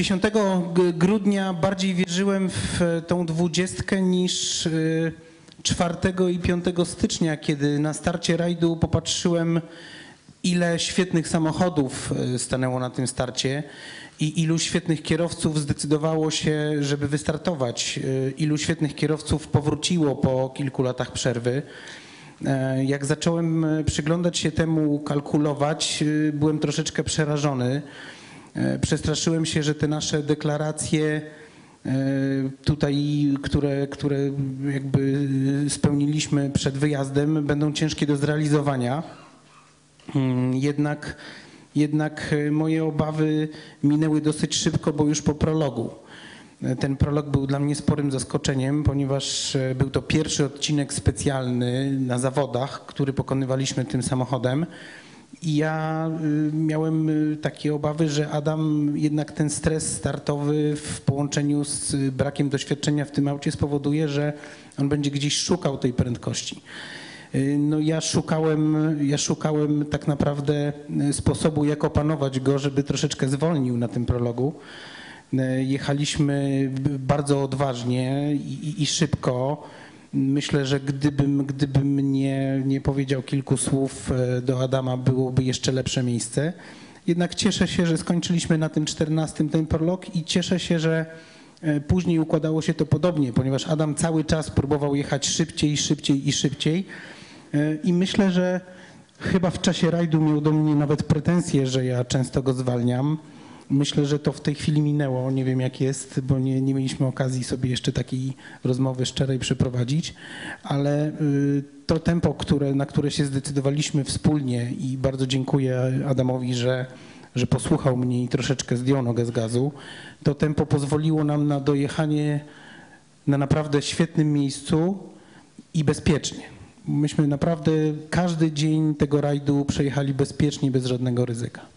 10 g- grudnia bardziej wierzyłem w e, tą dwudziestkę niż e, 4 i 5 stycznia, kiedy na starcie rajdu popatrzyłem, ile świetnych samochodów e, stanęło na tym starcie i ilu świetnych kierowców zdecydowało się, żeby wystartować. E, Ilu świetnych kierowców powróciło po kilku latach przerwy. E, Jak zacząłem e, przyglądać się temu, kalkulować, e, byłem troszeczkę przerażony. E, Przestraszyłem się, że te nasze deklaracje e, tutaj, które, które jakby spełniliśmy przed wyjazdem, będą ciężkie do zrealizowania. Mm, Jednak, jednak e, moje obawy minęły dosyć szybko, bo już po prologu. Ten prolog był dla mnie sporym zaskoczeniem, ponieważ był to pierwszy odcinek specjalny na zawodach, który pokonywaliśmy tym samochodem. I ja y, miałem y, takie obawy, że Adam jednak ten stres startowy w połączeniu z y, brakiem doświadczenia w tym aucie spowoduje, że on będzie gdzieś szukał tej prędkości. No ja szukałem, ja szukałem tak naprawdę sposobu, jak opanować go, żeby troszeczkę zwolnił na tym prologu. Jechaliśmy bardzo odważnie i, i szybko. Myślę, że gdybym, gdybym nie, nie powiedział kilku słów e, do Adama, byłoby jeszcze lepsze miejsce. Jednak cieszę się, że skończyliśmy na tym 14 ten prolog i cieszę się, że e, później układało się to podobnie, ponieważ Adam cały czas próbował jechać szybciej, szybciej i szybciej. E, I myślę, że chyba w czasie rajdu miał do mnie nawet pretensje, że ja często go zwalniam. Myślę, że to w tej chwili minęło. Nie wiem jak jest, bo nie, nie mieliśmy okazji sobie jeszcze takiej rozmowy szczerej przeprowadzić, ale y, to tempo, które, na które się zdecydowaliśmy wspólnie i bardzo dziękuję Adamowi, że, że posłuchał mnie i troszeczkę zdjął nogę z gazu, to tempo pozwoliło nam na dojechanie na naprawdę świetnym miejscu i bezpiecznie. Myśmy naprawdę każdy dzień tego rajdu przejechali bezpiecznie, bez żadnego ryzyka.